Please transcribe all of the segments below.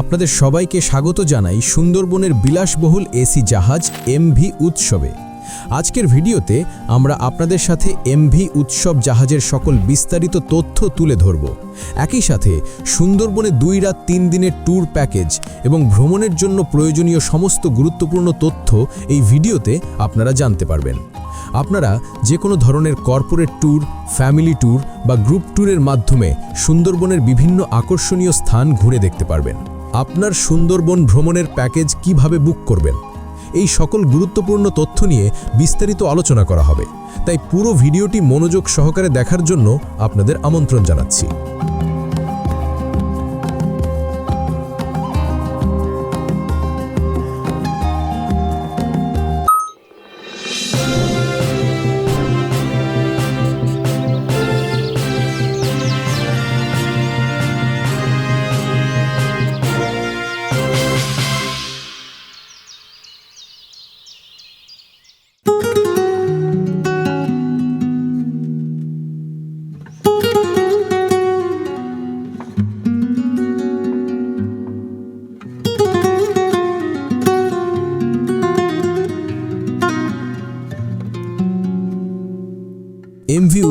আপনাদের সবাইকে স্বাগত জানাই সুন্দরবনের বিলাসবহুল এসি জাহাজ এমভি উৎসবে। আজকের ভিডিওতে আমরা আপনাদের সাথে এমভি উৎসব জাহাজের সকল বিস্তারিত তথ্য তুলে ধরব। একই সাথে সুন্দরবনে দুই রাত তিন দিনের ট্যুর প্যাকেজ এবং ভ্রমণের জন্য প্রয়োজনীয় সমস্ত গুরুত্বপূর্ণ তথ্য এই ভিডিওতে আপনারা জানতে পারবেন। আপনারা যে কোনো ধরনের কর্পোরেট ট্যুর, ফ্যামিলি ট্যুর বা গ্রুপ ট্যুরের মাধ্যমে সুন্দরবনের বিভিন্ন আকর্ষণীয় স্থান ঘুরে দেখতে পারবেন। আপনার সুন্দরবন ভ্রমণের প্যাকেজ কীভাবে বুক করবেন? এই সকল গুরুত্বপূর্ণ তথ্য নিয়ে বিস্তারিত আলোচনা করা হবে। তাই পুরো ভিডিওটি মনোযোগ সহকারে দেখার জন্য আপনাদের আমন্ত্রণ জানাচ্ছি।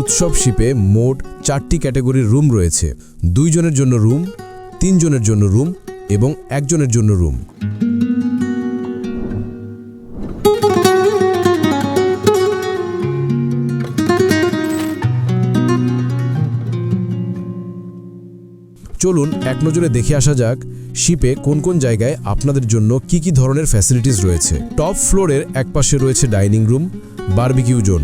উৎসব শিপে মোট চারটি ক্যাটাগরির রুম রয়েছে। দুইজনের জন্য রুম, তিনজনের জন্য রুম এবং একজনের জন্য রুম। চলুন এক নজরে দেখে আসা যাক শিপে কোন কোন জায়গায় আপনাদের জন্য কি কি ধরনের ফ্যাসিলিটিস রয়েছে। টপ ফ্লোরের একপাশে রয়েছে ডাইনিং রুম বারবিকিউ জোন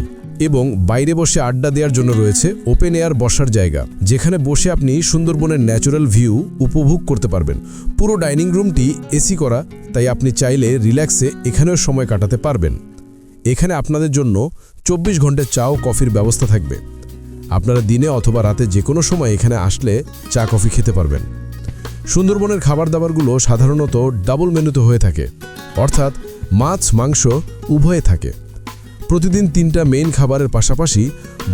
এবং বাইরে বসে আড্ডা দেওয়ার জন্য রয়েছে ওপেন এয়ার বসার জায়গা, যেখানে বসে আপনি সুন্দরবনের ন্যাচারাল ভিউ উপভোগ করতে পারবেন। পুরো ডাইনিং রুমটি এসি করা, তাই আপনি চাইলে রিল্যাক্সে এখানেও সময় কাটাতে পারবেন। এখানে আপনাদের জন্য চব্বিশ ঘণ্টা চা ও কফির ব্যবস্থা থাকবে। আপনারা দিনে অথবা রাতে যে কোনো সময় এখানে আসলে চা, কফি খেতে পারবেন। সুন্দরবনের খাবার দাবারগুলো সাধারণত ডাবল মেনুতে হয়ে থাকে। অর্থাৎ মাছ, মাংস উভয়ে থাকে। প্রতিদিন তিনটা মেইন খাবারের পাশাপাশি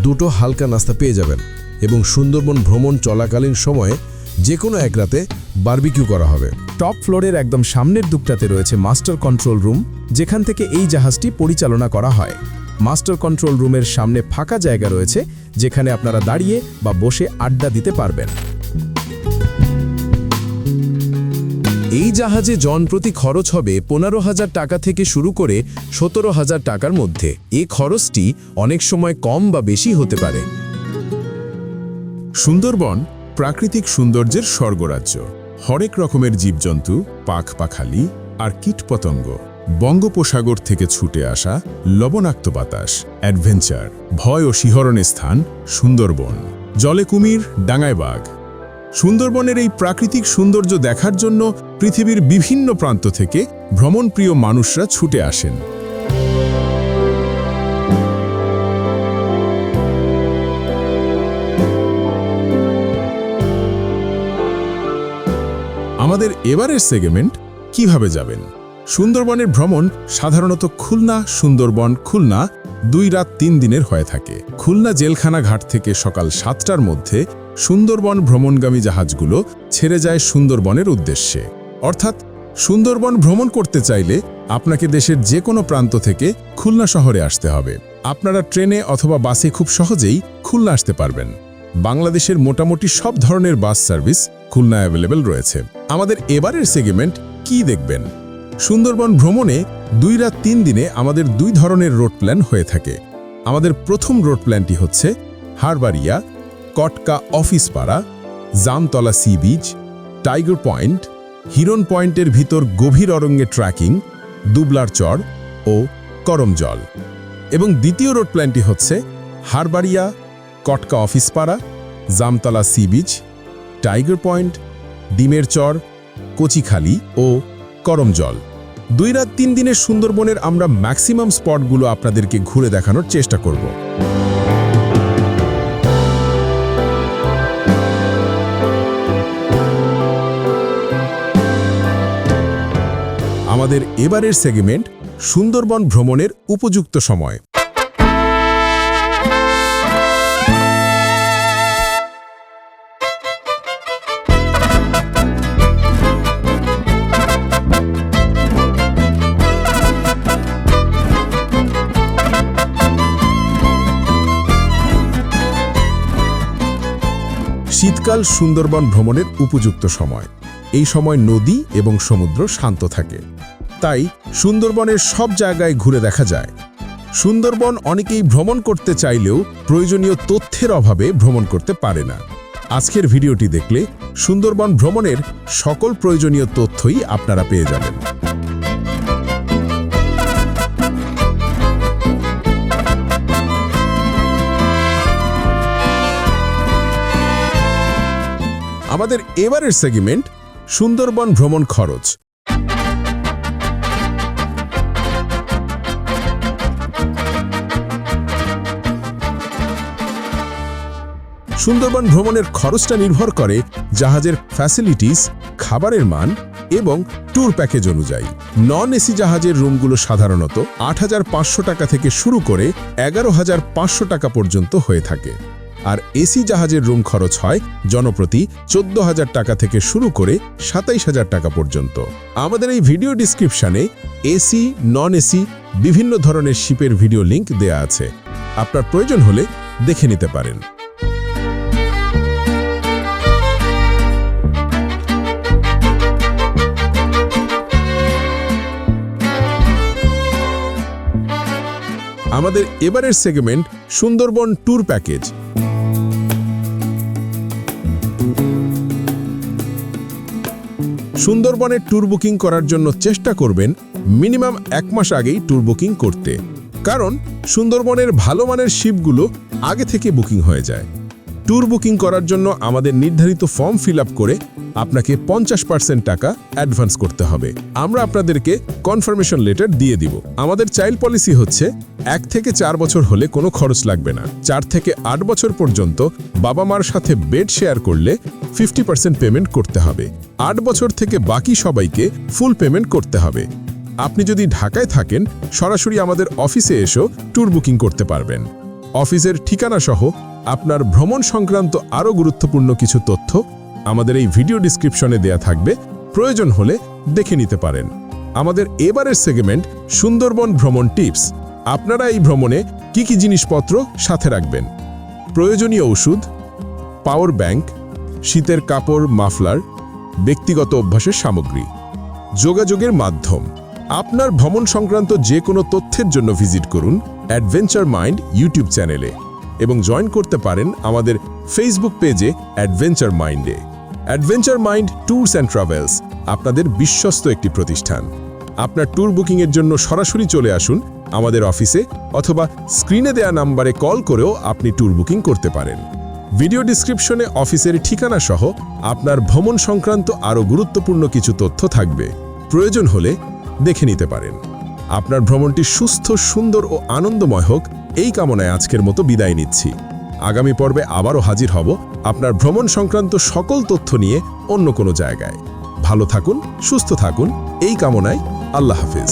দুটো হালকা নাস্তা পেয়ে যাবেন এবং সুন্দরবন ভ্রমণ চলাকালীন সময়ে যে কোনো এক রাতে বারবিকিউ করা হবে। টপ ফ্লোরের একদম সামনের দুপটাতে রয়েছে মাস্টার কন্ট্রোল রুম যেখান থেকে এই জাহাজটি পরিচালনা করা হয়। মাস্টার কন্ট্রোল রুমের সামনে ফাঁকা জায়গা রয়েছে, যেখানে আপনারা দাঁড়িয়ে বা বসে আড্ডা দিতে পারবেন। এই জাহাজে জনপ্রতি খরচ হবে পনেরো হাজার টাকা থেকে শুরু করে সতেরো হাজার টাকার মধ্যে। এ খরচটি অনেক সময় কম বা বেশি হতে পারে। সুন্দরবন প্রাকৃতিক সৌন্দর্যের স্বর্গরাজ্য। হরেক রকমের জীবজন্তু পাখ পাখালি আর কীটপতঙ্গ বঙ্গোপসাগর থেকে ছুটে আসা লবণাক্ত বাতাস, অ্যাডভেঞ্চার, ভয় ও শিহরণের স্থান সুন্দরবন। জলে কুমির, ডাঙায় বাঘ সুন্দরবনের এই প্রাকৃতিক সৌন্দর্য দেখার জন্য পৃথিবীর বিভিন্ন প্রান্ত থেকে ভ্রমণপ্রিয় মানুষরা ছুটে আসেন। আমাদের এবারের সেগমেন্ট, কীভাবে যাবেন? সুন্দরবনের ভ্রমণ সাধারণত খুলনা, সুন্দরবন, খুলনা দুই রাত তিন দিনের হয়ে থাকে। খুলনা জেলখানা ঘাট থেকে সকাল সাতটার মধ্যে সুন্দরবন ভ্রমণগামী জাহাজগুলো ছেড়ে যায় সুন্দরবনের উদ্দেশ্যে। অর্থাৎ, সুন্দরবন ভ্রমণ করতে চাইলে আপনাকে দেশের যে কোনো প্রান্ত থেকে খুলনা শহরে আসতে হবে। আপনারা ট্রেনে অথবা বাসে খুব সহজেই খুলনা আসতে পারবেন। বাংলাদেশের মোটামুটি সব ধরনের বাস সার্ভিস খুলনা অ্যাভেলেবেল রয়েছে। আমাদের এবারের সেগমেন্ট কি দেখবেন? সুন্দরবন ভ্রমণে দুই রাত তিন দিনে আমাদের দুই ধরনের রোড প্ল্যান হয়ে থাকে। আমাদের প্রথম রোড প্ল্যানটি হচ্ছে হারবারিয়া, কটকা অফিস পাড়া, Jamtala sea beach, tiger point Hiron পয়েন্টের ভিতর গভীর অরণ্যে ট্র্যাকিং, দুবলার চর ও করমজল এবং দ্বিতীয় রোড প্ল্যানটি হচ্ছে হারবাড়িয়া কটকা অফিস পাড়া, Jamtala sea beach, tiger point, ডিমের চর, কচিখালি ও করমজল দুই রাত তিন দিনের সুন্দরবনের আমরা ম্যাক্সিমাম স্পটগুলো আপনাদেরকে ঘুরে দেখানোর চেষ্টা করব। আমাদের এবারের সেগমেন্ট সুন্দরবন ভ্রমণের উপযুক্ত সময়। শীতকাল সুন্দরবন ভ্রমণের উপযুক্ত সময়। এই সময় নদী এবং সমুদ্র শান্ত থাকে। তাই সুন্দরবনের সব জায়গায় ঘুরে দেখা যায়। সুন্দরবন অনেকেই ভ্রমণ করতে চাইলেও প্রয়োজনীয় তথ্যের অভাবে ভ্রমণ করতে পারে না। আজকের ভিডিওটি দেখলে সুন্দরবন ভ্রমণের সকল প্রয়োজনীয় তথ্যই আপনারা পেয়ে যাবেন। আমাদের এবারের সেগমেন্ট সুন্দরবন ভ্রমণ খরচ। সুন্দরবন ভ্রমণের খরচটা নির্ভর করে জাহাজের ফ্যাসিলিটিস খাবারের মান এবং ট্যুর প্যাকেজ অনুযায়ী। নন এসি জাহাজের রুমগুলো সাধারণত আট হাজার পাঁচশো টাকা থেকে শুরু করে এগারো টাকা পর্যন্ত হয়ে থাকে। আর এসি জাহাজের রুম খরচ হয় জনপ্রতি চোদ্দ হাজার টাকা থেকে শুরু করে সাতাইশ হাজার টাকা পর্যন্ত। আমাদের এই ভিডিও ডিসক্রিপশানে এসি নন এসি বিভিন্ন ধরনের শিপের ভিডিও লিংক দেয়া আছে। আপনার প্রয়োজন হলে দেখে নিতে পারেন। আমাদের এবারের সেগমেন্ট সুন্দরবন ট্যুর প্যাকেজ। সুন্দরবনের ট্যুর বুকিং করার জন্য চেষ্টা করবেন মিনিমাম এক মাস আগেই ট্যুর বুকিং করতে। কারণ সুন্দরবনের ভালো মানের শিপগুলো আগে থেকে বুকিং হয়ে যায়। ট্যুর বুকিং করার জন্য আমাদের নির্ধারিত ফর্ম ফিল করে আপনাকে পঞ্চাশ পার্সেন্ট টাকা অ্যাডভান্স করতে হবে। আমরা আপনাদেরকে কনফার্মেশন লেটার দিয়ে দিব। আমাদের চাইল্ড পলিসি হচ্ছে, এক থেকে চার বছর হলে কোনো খরচ লাগবে না। চার থেকে আট বছর পর্যন্ত বাবা মার সাথে বেড শেয়ার করলে ফিফটি পার্সেন্ট পেমেন্ট করতে হবে। আট বছর থেকে বাকি সবাইকে ফুল পেমেন্ট করতে হবে। আপনি যদি ঢাকায় থাকেন, সরাসরি আমাদের অফিসে এসেও ট্যুর বুকিং করতে পারবেন। অফিসের ঠিকানা সহ আপনার ভ্রমণ সংক্রান্ত আরও গুরুত্বপূর্ণ কিছু তথ্য আমাদের এই ভিডিও ডিসক্রিপশনে দেয়া থাকবে। প্রয়োজন হলে দেখে নিতে পারেন। আমাদের এবারের সেগমেন্ট সুন্দরবন ভ্রমণ টিপস। আপনারা এই ভ্রমণে কি কি জিনিসপত্র সাথে রাখবেন? প্রয়োজনীয় ওষুধ, পাওয়ার ব্যাংক, শীতের কাপড়, মাফলার, ব্যক্তিগত অভ্যাসের সামগ্রী, যোগাযোগের মাধ্যম। আপনার ভ্রমণ সংক্রান্ত যে কোনো তথ্যের জন্য ভিজিট করুন। অ্যাডভেঞ্চার মাইন্ড ইউটিউব চ্যানেলে এবং জয়েন করতে পারেন আমাদের ফেসবুক পেজে অ্যাডভেঞ্চার মাইন্ডে। Adventure mind tours and travels, আপনাদের বিশ্বস্ত একটি প্রতিষ্ঠান। আপনার ট্যুর বুকিংয়ের জন্য সরাসরি চলে আসুন আমাদের অফিসে অথবা স্ক্রিনে দেয়া নাম্বারে কল করেও আপনি ট্যুর বুকিং করতে পারেন। ভিডিও ডিসক্রিপশনে অফিসের ঠিকানা সহ আপনার ভ্রমণ সংক্রান্ত আরও গুরুত্বপূর্ণ কিছু তথ্য থাকবে। প্রয়োজন হলে দেখে নিতে পারেন। আপনার ভ্রমণটি সুস্থ, সুন্দর ও আনন্দময় হোক, এই কামনায় আজকের মতো বিদায় নিচ্ছি। আগামী পর্বে আবারও হাজির হব আপনার ভ্রমণ সংক্রান্ত সকল তথ্য নিয়ে অন্য কোনো জায়গায়। ভালো থাকুন, সুস্থ থাকুন, এই কামনায় আল্লাহ হাফিজ।